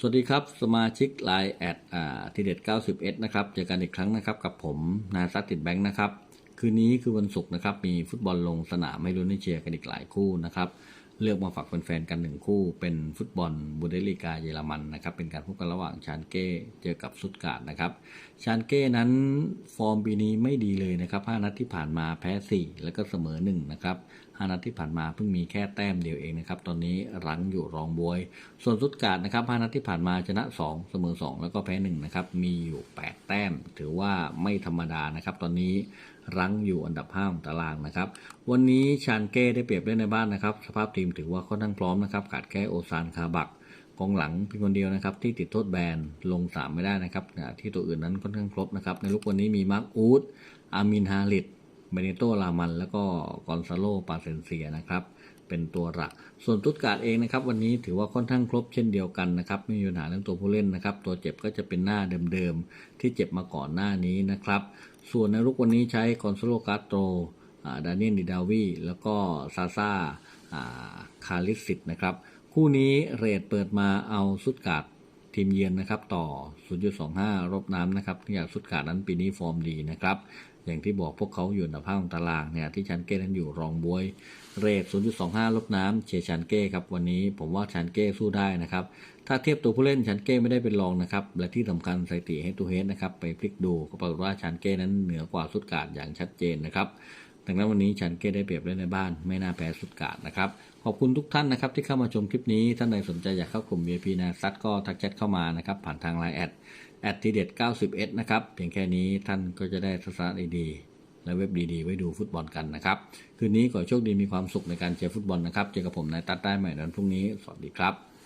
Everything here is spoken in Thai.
สวัสดีครับ สมาชิกไลน์แอดอ่าทีเด็ด91 นะครับ เจอกันอีกครั้งนะครับ กับผมนายซัตติดแบงค์นะครับ คืนนี้คือวันศุกร์นะครับ มีฟุตบอลลงสนามให้ลุ้นให้เชียร์กันอีกหลายคู่นะครับ เลือกมาฝากแฟนๆกันหนึ่งคู่ เป็นฟุตบอลบูเดลีกาเยอรมันนะครับ เป็นการพบกันระหว่างชานเก้เจอกับสุดการ์ดนะครับ ชานเก้นั้นฟอร์มปีนี้ไม่ดีเลยนะครับ5นัดที่ผ่านมาแพ้ 4 แล้วก็เสมอ1นะครับ5นัดที่ผ่านมาเพิ่งมีแค่แต้มเดียวเองนะครับ ตอนนี้รั้งอยู่รองบวย ส่วนสุดการ์ดนะครับ5นัดที่ผ่านมาชนะ 2 เสมอ 2 แล้วก็แพ้1นะครับ มีอยู่ 8 แต้ม ถือว่าไม่ธรรมดานะครับ ตอนนี้ รั้งอยู่อันดับ5ของตารางนะครับ วันนี้ชานเก้ได้เปรียบเล่นในบ้านนะครับ สภาพทีมถือว่าค่อนข้างพร้อมนะครับขาดแค่โอซานคาบักกองหลังเพียงคนเดียวนะครับ ที่ติดโทษแบนลง 3 ไม่ได้นะครับที่ตัวอื่นนั้นค่อนข้างครบนะครับในลูกวันนี้มีมาร์คอูดอามินฮาริด เบเนโตลามัน แล้วก็กอนซาโลปาเซนเซียนะครับเป็นตัวหลัก ส่วนตุตการ์ดเองนะครับวันนี้ถือว่าค่อนข้างครบเช่นเดียวกันนะครับไม่มีปัญหาเรื่องตัวผู้เล่นนะครับตัวเจ็บก็จะเป็นหน้าเดิมๆที่เจ็บมาก่อนหน้านี้นะครับส่วนในลูกวันนี้ใช้กอนซาโลกาโตรดานิเอลดิดาวีแล้วก็ซาซาคาลิสิตนะครับคู่นี้เรทเปิดมาเอาสุดกาด ทีมเยือนนะครับต่อ 0.25 รบน้ำนะครับที่อยากสุดกาดนั้นปีนี้ฟอร์มดีนะครับอย่างที่บอกพวกเขาอยู่อันดับห้าของตารางเนี่ยที่ชันเก้นั้นอยู่รองบวย เรท 0.25 ลบน้ำเชียร์ชันเก้ครับวันนี้ผมว่าชันเก้สู้ได้นะครับถ้าเทียบตัวผู้เล่นชันเก้ไม่ได้เป็นรองนะครับและที่สำคัญสถิติให้ตัวเฮดนะครับไปพลิกดูก็ปรากฏว่าชันเก้นั้นเหนือกว่าสุดกาดอย่างชัดเจนนะครับ ดังนั้นวันนี้ชันเก้ได้เปรียบเล่นในบ้าน ไม่น่าแพ้สุดกาดนะครับ ขอบคุณทุกท่านนะครับที่เข้ามาชมคลิปนี้ ท่านใดสนใจอยากเข้ากลุ่ม VIP นะซัดก็ทักแชทเข้ามานะครับผ่านทางไลน์แอดแอดทีเด็ด91นะครับเพียงแค่นี้ท่านก็จะได้ทัศนะดีๆและเว็บดีๆ ไว้ดูฟุตบอลกันนะครับ คืนนี้ขอโชคดีมีความสุขในการเชียร์ฟุตบอลนะครับ เจอกับผมนายตัดได้ใหม่ในวันพรุ่งนี้ สวัสดีครับ